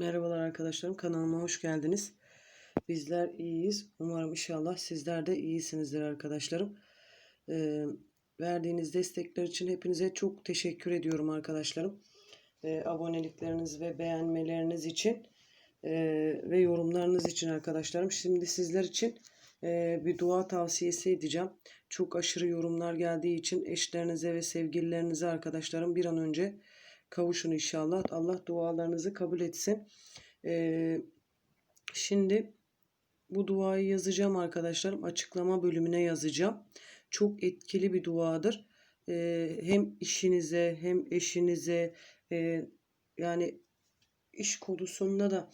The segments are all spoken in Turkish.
Merhabalar arkadaşlarım kanalıma hoş geldiniz. Bizler iyiyiz. Umarım inşallah sizler de iyisinizdir arkadaşlarım. Ee, verdiğiniz destekler için hepinize çok teşekkür ediyorum arkadaşlarım. Ee, abonelikleriniz ve beğenmeleriniz için e, ve yorumlarınız için arkadaşlarım. Şimdi sizler için e, bir dua tavsiyesi edeceğim. Çok aşırı yorumlar geldiği için eşlerinize ve sevgililerinize arkadaşlarım bir an önce kavuşun inşallah. Allah dualarınızı kabul etsin. Ee, şimdi bu duayı yazacağım arkadaşlarım. Açıklama bölümüne yazacağım. Çok etkili bir duadır. Ee, hem işinize hem eşinize e, yani iş konusunda da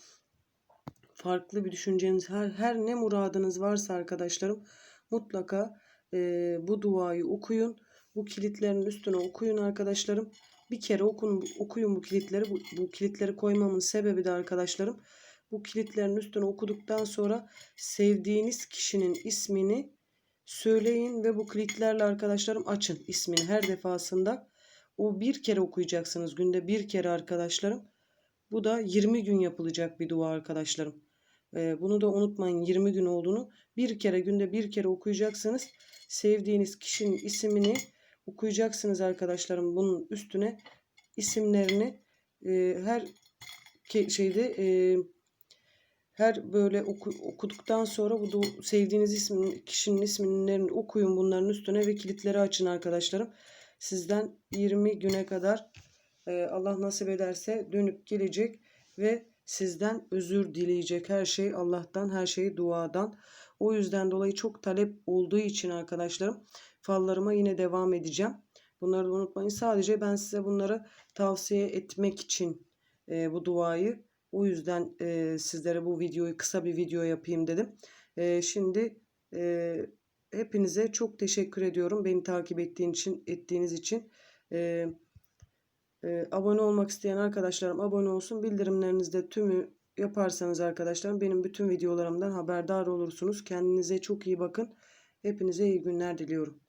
farklı bir düşünceniz her, her ne muradınız varsa arkadaşlarım mutlaka e, bu duayı okuyun. Bu kilitlerin üstüne okuyun arkadaşlarım. Bir kere okun, okuyun bu kilitleri. Bu, bu kilitleri koymamın sebebi de arkadaşlarım bu kilitlerin üstüne okuduktan sonra sevdiğiniz kişinin ismini söyleyin ve bu kilitlerle arkadaşlarım açın ismini her defasında. O bir kere okuyacaksınız günde bir kere arkadaşlarım. Bu da 20 gün yapılacak bir dua arkadaşlarım. Ee, bunu da unutmayın 20 gün olduğunu. Bir kere günde bir kere okuyacaksınız. Sevdiğiniz kişinin ismini okuyacaksınız arkadaşlarım. Bunun üstüne isimlerini e, her şeyde e, her böyle oku, okuduktan sonra bu sevdiğiniz ismin, kişinin isimlerini okuyun bunların üstüne ve kilitleri açın arkadaşlarım. Sizden 20 güne kadar e, Allah nasip ederse dönüp gelecek ve sizden özür dileyecek her şey Allah'tan her şey duadan. O yüzden dolayı çok talep olduğu için arkadaşlarım fallarıma yine devam edeceğim. Bunları da unutmayın. Sadece ben size bunları tavsiye etmek için e, bu duayı o yüzden e, sizlere bu videoyu kısa bir video yapayım dedim. E, şimdi e, hepinize çok teşekkür ediyorum. Beni takip ettiğin için, ettiğiniz için. E, e, abone olmak isteyen arkadaşlarım abone olsun. Bildirimlerinizde tümü yaparsanız arkadaşlar benim bütün videolarımdan haberdar olursunuz. Kendinize çok iyi bakın. Hepinize iyi günler diliyorum.